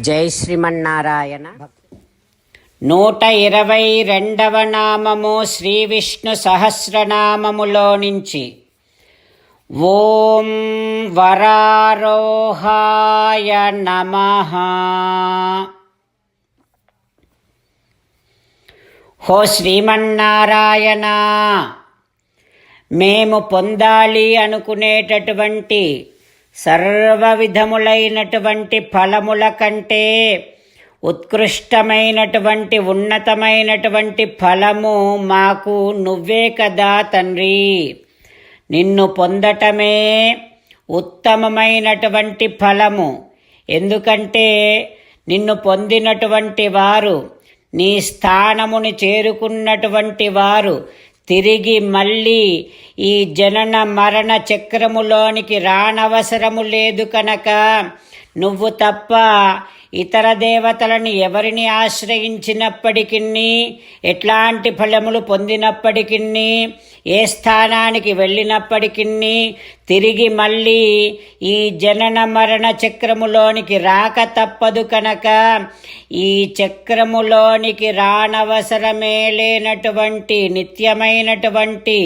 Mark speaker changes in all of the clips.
Speaker 1: జై శ్రీమన్నారాయణ.
Speaker 2: నూట ఇరవై రెండవ నామము శ్రీ విష్ణు సహస్రనామములో నుంచి. ఓం వరారోహాయ నమ. హో శ్రీమన్నారాయణ మేము పొందాలి అనుకునేటటువంటి సర్వ విధములైనటువంటి ఫలముల కంటే ఉత్కృష్టమైనటువంటి ఉన్నతమైనటువంటి ఫలము మాకు నువ్వే కదా తండ్రి. నిన్ను పొందటమే ఉత్తమమైనటువంటి ఫలము. ఎందుకంటే నిన్ను పొందినటువంటి వారు నీ స్థానముని చేరుకున్నటువంటి వారు తిరిగి మళ్ళీ ఈ జనన మరణ చక్రములోనికి రానవసరము లేదు కనుక నువ్వు తప్ప ఇతర దేవతలను ఎవరిని ఆశ్రయించినప్పటికీ ఎట్లాంటి ఫలములు పొందినప్పటికీ ఏ స్థానానికి వెళ్ళినప్పటికీ తిరిగి మళ్ళీ ఈ జనన మరణ చక్రములోనికి రాక తప్పదు కనుక ఈ చక్రములోనికి రానవసరమే లేనటువంటి నిత్యమైనటువంటి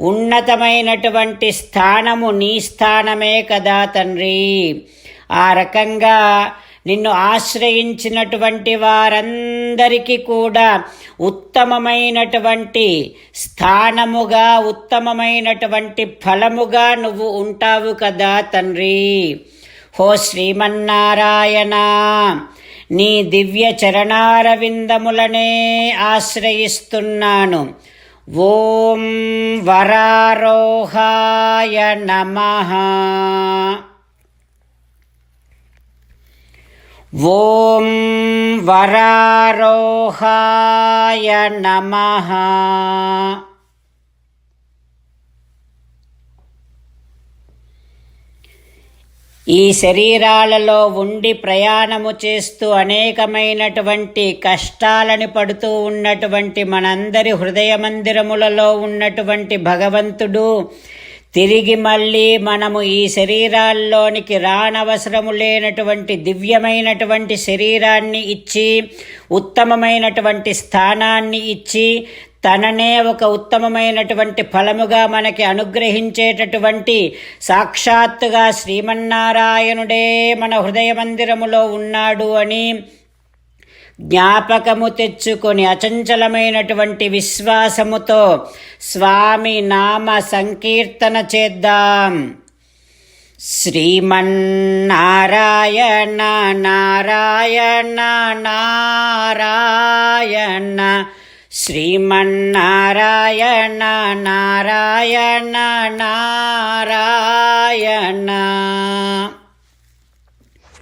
Speaker 2: ఉన్నతమైనటువంటి స్థానము నీ స్థానమే కదా తండ్రి. ఆ రకంగా నిన్ను ఆశ్రయించినటువంటి వారందరికీ కూడా ఉత్తమమైనటువంటి స్థానముగా ఉత్తమమైనటువంటి ఫలముగా నువ్వు ఉంటావు కదా తండ్రి. హో శ్రీమన్నారాయణ నీ దివ్య చరణారవిందములనే ఆశ్రయిస్తున్నాను. ఓం వరారోహాయ నమః. ఓం వరారోహాయ నమ. ఈ శరీరాలలో ఉండి ప్రయాణము చేస్తూ అనేకమైనటువంటి కష్టాలని పడుతూ ఉన్నటువంటి మనందరి హృదయ మందిరములలో ఉన్నటువంటి భగవంతుడు తిరిగి మళ్ళీ మనము ఈ శరీరాల్లోనికి రానవసరము లేనటువంటి దివ్యమైనటువంటి శరీరాన్ని ఇచ్చి ఉత్తమమైనటువంటి స్థానాన్ని ఇచ్చి తననే ఒక ఉత్తమమైనటువంటి ఫలముగా మనకి అనుగ్రహించేటటువంటి సాక్షాత్తుగా శ్రీమన్నారాయణుడే మన హృదయ మందిరములో ఉన్నాడు అని జ్ఞాపకము తెచ్చుకొని అచంచలమైనటువంటి విశ్వాసముతో స్వామి నామ సంకీర్తన చేద్దాం. శ్రీమన్నారాయణ నారాయణ నారాయణ. శ్రీమన్నారాయణ నారాయణ నారాయణ.